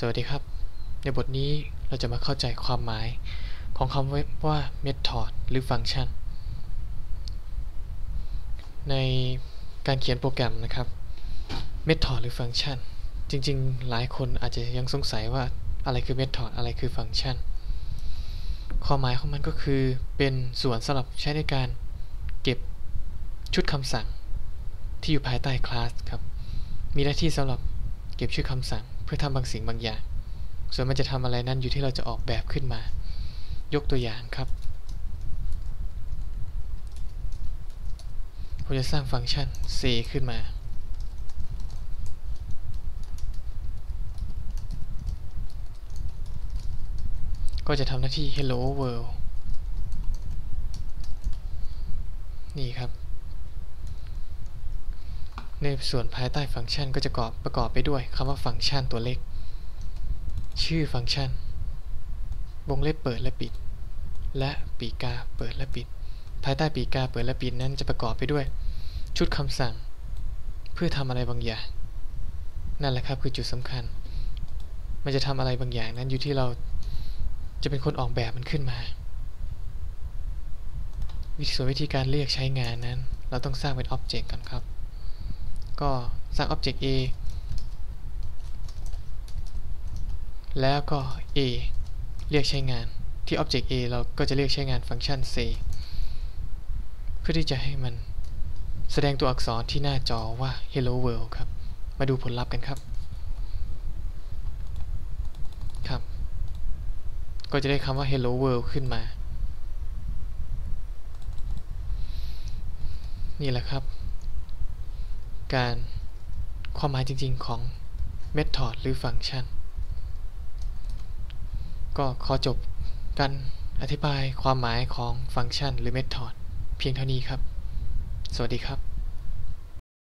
สวัสดีครับ ในบทนี้เราจะมาเข้าใจความหมายของคำว่า method หรือฟังก์ชัน ในการเขียนโปรแกรมนะครับ method หรือฟังก์ชัน จริงๆ หลายคนอาจจะยังสงสัยว่าอะไรคือ method อะไรคือฟังก์ชัน ความหมายของมันก็คือเป็นส่วนสำหรับใช้ในการเก็บชุดคำสั่งที่อยู่ภายใต้คลาสครับ มีหน้าที่สำหรับเก็บชื่อคำสั่ง เพื่อทำบางสิ่งบางอย่าง ส่วนมันจะทำอะไรนั้นอยู่ที่เราจะออกแบบขึ้นมา ยกตัวอย่างครับผมจะสร้างฟังก์ชัน c ขึ้นมา ก็จะทำหน้าที่ hello world นี่ครับ ในส่วนภายใต้ฟังก์ชันก็จะประกอบไปด้วยคำว่าฟังก์ชันตัวเล็ก ชื่อฟังก์ชัน วงเล็บเปิดและปิด และปีกาเปิดและปิด ภายใต้ปีกาเปิดและปิดนั้นจะประกอบไปด้วย ชุดคำสั่ง เพื่อทำอะไรบางอย่าง นั่นแหละครับคือจุดสำคัญ มันจะทำอะไรบางอย่างนั้นอยู่ที่เราจะเป็นคนออกแบบมันขึ้นมาวิธีส่วนวิธีการเรียกใช้งานนั้น เราต้องสร้างเป็นอ็อบเจกต์ก่อนครับ ก็สร้าง Object A แล้วก็ A เรียกใช้งานที่ Object A เราก็จะเรียกใช้งานฟังก์ชัน C เพื่อที่จะให้มันแสดงตัวอักษรที่หน้าจอว่า Hello World ครับ มาดูผลลัพธ์กันครับ ครับ ก็จะได้คำว่า Hello World ขึ้นมา นี่แหละครับ การความหมายจริงๆของ method หรือฟังก์ชัน ก็ขอจบการอธิบายความหมายของฟังก์ชันหรือ method เพียงเท่านี้ครับ สวัสดีครับ